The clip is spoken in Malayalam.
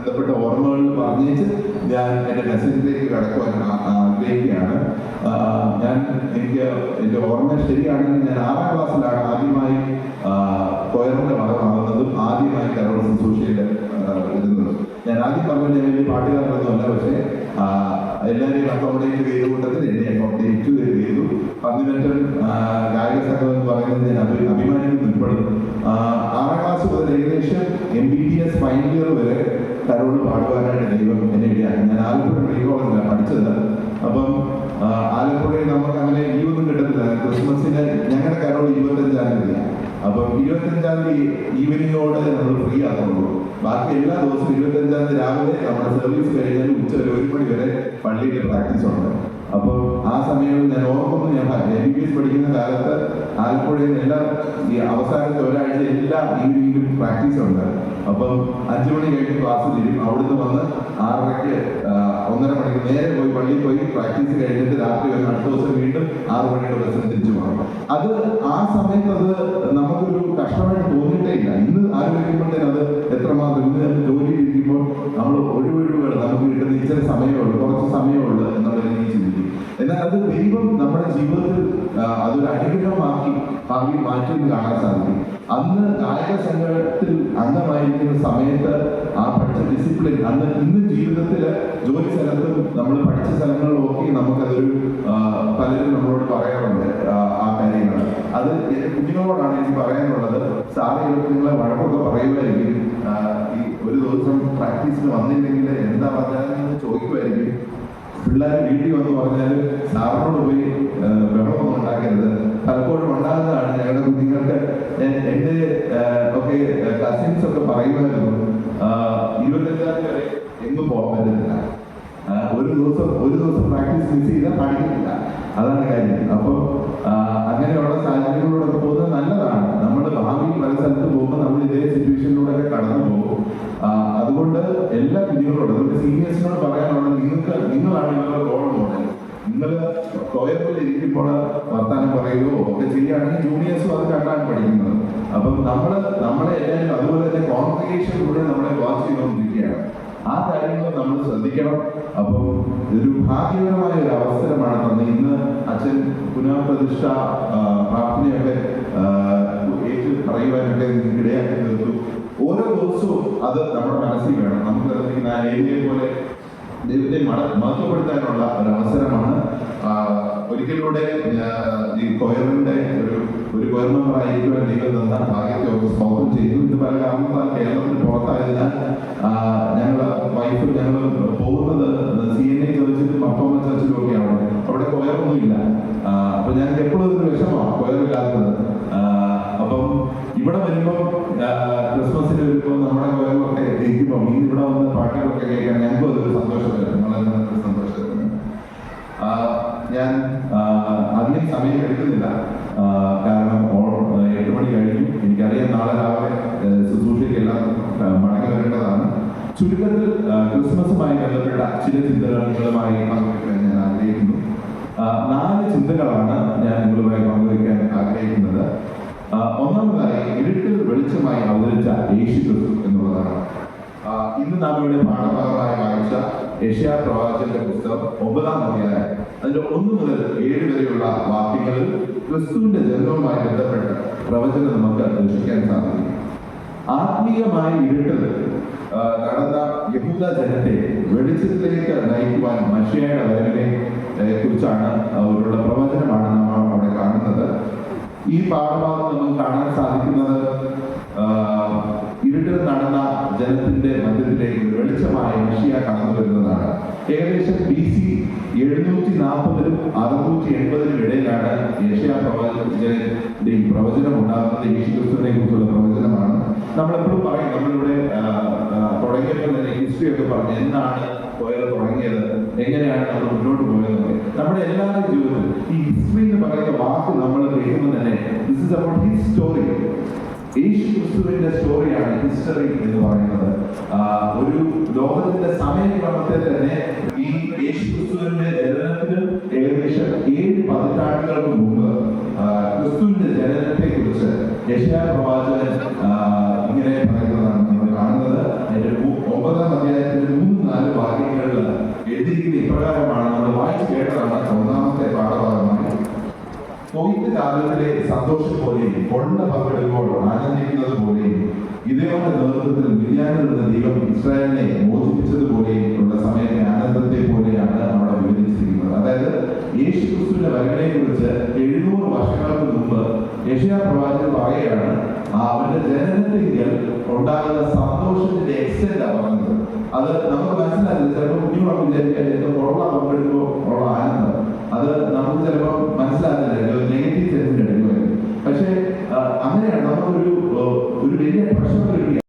ബന്ധപ്പെട്ട ഓർമ്മകൾ പറഞ്ഞേച്ച് ഞാൻ എന്റെ മെസ്സേജിലേക്ക് കടക്കുവാൻ ആഗ്രഹിക്കുകയാണ്. ഞാൻ എനിക്ക് എന്റെ ഓർമ്മ ശരിയാണെങ്കിൽ ഞാൻ ആറാം ക്ലാസ്സിലാണ് ആദ്യമായി കൊയറിന്റെ മതമാകുന്നതും ആദ്യമായി കരോൾ ശുശ്രൂഷയിൽ ഇരുന്നതും. ഞാൻ ആദ്യം പറഞ്ഞ ഞാൻ വലിയ പാട്ടുകാരനൊന്നുമല്ല പക്ഷേ എല്ലാവരെയും അക്കോമഡേറ്റ് ചെയ്ത കൂട്ടത്തിൽ എന്നെ അക്കോമഡേറ്റ് ചെയ്തു പതിനെട്ടൻ ഗായക സംഘം എന്ന് പറയുന്നത് ഞാൻ അഭി അഭിമാനിക്കുന്നു ഇപ്പോഴും ആറാം ക്ലാസ് മുതൽ ഏകദേശം M B B S final year വരെ കരോട് പാടുവാനായിട്ട് ദൈവം എന്നെ ഇടയാക്കി. ഞാൻ ആലപ്പുഴ ദൈവമല്ല പഠിച്ചത്. അപ്പം ആ, ആലപ്പുഴയിൽ നമുക്ക് അങ്ങനെ ലീവൊന്നും കിട്ടത്തില്ല. ക്രിസ്മസിന് ഞങ്ങളുടെ കരോൾ ഇരുപത്തഞ്ചാം തീയതി. അപ്പം ഇരുപത്തഞ്ചാം തീയതി ഈവനിങ്ങോട് നമ്മൾ ഫ്രീ ആക്കുള്ളൂ ബാക്കി എല്ലാ ദിവസവും ഇരുപത്തഞ്ചാം തീയതി രാവിലെ നമ്മുടെ സർവീസ് കഴിഞ്ഞാൽ ഉച്ച വരെ ഒരു മണി വരെ പള്ളിയിൽ പ്രാക്ടീസ് ഉണ്ട്. അപ്പോൾ ആ സമയങ്ങളിൽ ഞാൻ ഓർക്കുന്നു ഞാൻ എം ബി ബി എസ് പഠിക്കുന്ന കാലത്ത് ആലപ്പുഴയിൽ എല്ലാ ഈ അവസാനത്തെ ഒരാഴ്ച എല്ലാ ഈവനിങ്ങിലും പ്രാക്ടീസ് ഉണ്ട്. അപ്പം അഞ്ചു മണി കഴിഞ്ഞ് ക്ലാസ് തിരിയും. അവിടുന്ന് വന്ന് ആറരയ്ക്ക് ഒന്നര മണിക്ക് നേരെ പോയി പള്ളിയിൽ പോയി പ്രാക്ടീസ് കഴിഞ്ഞിട്ട് രാത്രി വന്ന് അടുത്ത ദിവസം വീണ്ടും ആറ് മണിയുടെ ബസ്സിന് തിരിച്ചു പോകണം. അത് ആ സമയത്ത് അത് നമുക്കൊരു കഷ്ടമായിട്ട് തോന്നിയിട്ടേ ഇല്ല. ഇന്ന് ആലോചിക്കുമ്പോഴത്തേന് അത് എത്രമാത്രം ഇന്ന് ജോലി ഇരിക്കുമ്പോൾ നമ്മൾ ഒഴിവൊഴിവുകൾ നമുക്ക് കിട്ടുന്ന ഇച്ചിരി സമയമുള്ളൂ കുറച്ച് സമയമുള്ളൂ എന്നുള്ള രീതിയിൽ ചിന്തിക്കും. എന്നാൽ അത് ദൈവം നമ്മുടെ ജീവിതത്തിൽ അതൊരു അനുഗ്രഹമാക്കി ഭാവി മാറ്റം കാണാൻ സാധിക്കും അന്ന് കായിക സംഘത്തിൽ അംഗമായിരിക്കുന്ന സമയത്ത് ആ പഠിച്ച ഡിസിപ്ലിൻ അന്ന് ഇന്ന് ജീവിതത്തിൽ ജോലി സ്ഥലത്തും നമ്മൾ പഠിച്ച സ്ഥലങ്ങളിലൊക്കെ നമുക്കതൊരു പലരും നമ്മളോട് പറയാറുണ്ട് ആ, കാര്യങ്ങൾ അത് കുഞ്ഞുങ്ങളോടാണ് എനിക്ക് പറയാനുള്ളത്. സാറ് നിങ്ങളെ വഴക്കൊക്കെ പറയുമായിരിക്കും. ഈ ഒരു ദിവസം പ്രാക്ടീസിന് വന്നില്ലെങ്കിൽ എന്താ പറഞ്ഞാലും ചോദിക്കുമായിരിക്കും പിള്ളേർ വീട്ടിൽ വന്ന് പറഞ്ഞാൽ സാറിനോട് പോയി ബഹളമൊന്നും ഉണ്ടാക്കരുത്. പലപ്പോഴും ഉണ്ടാകുന്നതാണ് ഞങ്ങളുടെ കുഞ്ഞുങ്ങൾക്ക് എന്റെ ഒക്കെ കസിൻസ് ഒക്കെ പറയുമായിരുന്നു ഇരുപത്തഞ്ചാം തീയതി വരെ എങ്ങും പോകാൻ പറ്റുന്നില്ല ഒരു ദിവസം ഒരു ദിവസം പ്രാക്ടീസ് മിസ് ചെയ്താൽ പഠിക്കുന്നില്ല അതാണ് കാര്യം. അപ്പോൾ അങ്ങനെയുള്ള സാഹചര്യങ്ങളിലൂടെ ഇരിക്കുമ്പോൾ വർത്താനം പറയുകയോ ഒക്കെ ചെയ്യുകയാണെങ്കിൽ ജൂനിയേഴ്സും അത് കണ്ടാണ് പഠിക്കുന്നത്. അപ്പം നമ്മൾ നമ്മളെ എല്ലാവരും അതുപോലെ തന്നെ കോൺഗ്രിഗേഷനിലൂടെ നമ്മളെ വാച്ച് ചെയ്തുകൊണ്ടിരിക്കുകയാണ്. ആ കാര്യങ്ങൾ നമ്മൾ ശ്രദ്ധിക്കണം. അപ്പം ഇതൊരു ഭാഗ്യകരമായ ഒരു അവസരമാണ് തന്നെ ഇന്ന് അച്ഛൻ പുനഃപ്രതിഷ്ഠ പ്രാർത്ഥനയൊക്കെ ഏറ്റു പറയുവാനൊക്കെ ഇടയാക്കി തീർത്തു. ഓരോ ദിവസവും അത് നമ്മുടെ മനസ്സിൽ വേണം. നമുക്ക് ഏരിയ പോലെ ദൈവത്തെ മഹത്വപ്പെടുത്താനുള്ള ഒരു അവസരമാണ് ഒരിക്കലൂടെ ഈ കൊയറിന്റെ ഒരു ഒരു കൊയർ മെമ്പർ നിങ്ങൾ തന്ന ഭാഗ്യത്തെ സ്തോത്രം ചെയ്തു. ഇത് പല കാരണത്താൽ കേരളത്തിന് പുറത്തായതിനാൽ ഞങ്ങൾ വൈഫ് ഞങ്ങൾ പോകുന്നത് സമയം എടുക്കുന്നില്ല കാരണം എട്ട് മണി കഴിഞ്ഞു. എനിക്കറിയാം നാളെ രാവിലെ ശുശ്രൂഷയ്ക്കെല്ലാം മടങ്ങി വരേണ്ടതാണ് ചുരുക്കത്തിൽ ക്രിസ്മസുമായി ബന്ധപ്പെട്ട ചില ചിന്തകളുമായി പങ്കുവെക്കാൻ ഞാൻ ആഗ്രഹിക്കുന്നു. നാല് ചിന്തകളാണ് ഞാൻ നിങ്ങളുമായി പങ്കുവയ്ക്കാൻ ആഗ്രഹിക്കുന്നത്. ഒന്നാമതായി ഇരുട്ടിൽ വെളിച്ചമായി അവതരിച്ച യേശു ക്രിസ്തു എന്നുള്ളതാണ് ഇന്ന് നാം ഇവിടെ പാഠഭാഗമായി വായിച്ച ഏഷ്യാ പ്രവാചന്റെ പുസ്തകം ഒമ്പതാം അധ്യായം. അതിന്റെ ഒന്ന് മുതൽ ഏഴ് വരെയുള്ള വാക്യങ്ങളിൽ ക്രിസ്തുവിന്റെ ജന്മവുമായി ബന്ധപ്പെട്ട പ്രവചനം നമുക്ക് ദർശിക്കാൻ സാധിക്കും. ആത്മീയമായ ഇരുട്ടിൽ നടന്ന യഹൂദ ജനത്തെ വെളിച്ചത്തിലേക്ക് നയിക്കുവാൻ മഷിയയുടെ വരവിനെ കുറിച്ചാണ് അവരുടെ പ്രവചനമാണ് നമ്മൾ അവിടെ കാണുന്നത്. ഈ പാഠഭാഗം നമുക്ക് കാണാൻ സാധിക്കുന്നത് ഇരുട്ടിൽ നടന്ന ജനത്തിന്റെ മധ്യത്തിലേക്ക് വെളിച്ചമായ മഷിയ കടന്നു വരുന്നതാണ്. ഏകദേശം എഴുന്നൂറ്റി നാൽപ്പതിനും അറുന്നൂറ്റി എൺപതിനും ഇടയിലാണ് യേശയാ പ്രവചനത്തിന്റെ പ്രവചനം ഉണ്ടാകുന്നത്. യേശു ക്രിസ്തുവിനെ കുറിച്ചുള്ള പ്രവചനമാണ്. നമ്മളെപ്പോഴും പറയും നമ്മളിവിടെ തുടങ്ങിയപ്പോൾ തന്നെ ഹിസ്റ്ററി ഒക്കെ പറഞ്ഞു എന്താണ് പോയത് തുടങ്ങിയത് എങ്ങനെയാണ് നമ്മൾ മുന്നോട്ട് പോയത് നമ്മുടെ എല്ലാവരുടെ ജീവിതത്തിൽ ഈ ഹിസ്റ്ററി എന്ന് പറയുന്ന വാക്ക് നമ്മൾ കേൾക്കുമ്പോൾ തന്നെ this is about his story Yeshu ക്രിസ്തുവിന്റെ സ്റ്റോറിയാണ് ഹിസ്റ്ററി എന്ന് പറയുന്നത്. ഒരു ലോകത്തിന്റെ സമയക്രമത്തെ തന്നെ ഈ യേശുക്രിസ്തുവിന്റെ ജനനത്തിന് ഏകദേശം ഏഴ് പതിറ്റാണ്ടുകൾക്ക് മുമ്പ് ക്രിസ്തുവിന്റെ ജനനത്തെ കുറിച്ച് യശാ പ്രവാചകൻ ഇങ്ങനെ പറയുന്നതാണ് നമ്മൾ കാണുന്നത്. ഒമ്പതാം അധ്യായത്തിന്റെ മൂന്ന് നാല് വാക്യങ്ങളിൽ എഴുതിയിരിക്കുന്ന ഇപ്രകാരമാണ് നമ്മൾ വായിച്ചു കേട്ടതാണ് ഒന്നാമത്തെ പാഠഭാഗമായി. കൊയ്ത്ത് കാലത്തിലെ സന്തോഷം പോലെയും കൊണ്ട പങ്കെടുക്കുമ്പോൾ ആനന്ദിക്കുന്നത് പോലെയും ഇതേവരുടെ നേതൃത്വത്തിൽ മില്യാനിൽ നിന്ന് ദൈവം ഇസ്രായേലിനെ അവന്റെ ജനനത്തിങ്കിൽ ഉണ്ടാകുന്ന സന്തോഷത്തിന്റെ എക്സ്റ്റെന്റ് ആണ് പറഞ്ഞത് അത് നമുക്ക് മനസ്സിലായില്ല ചിലപ്പോൾ കുഞ്ഞുങ്ങൾ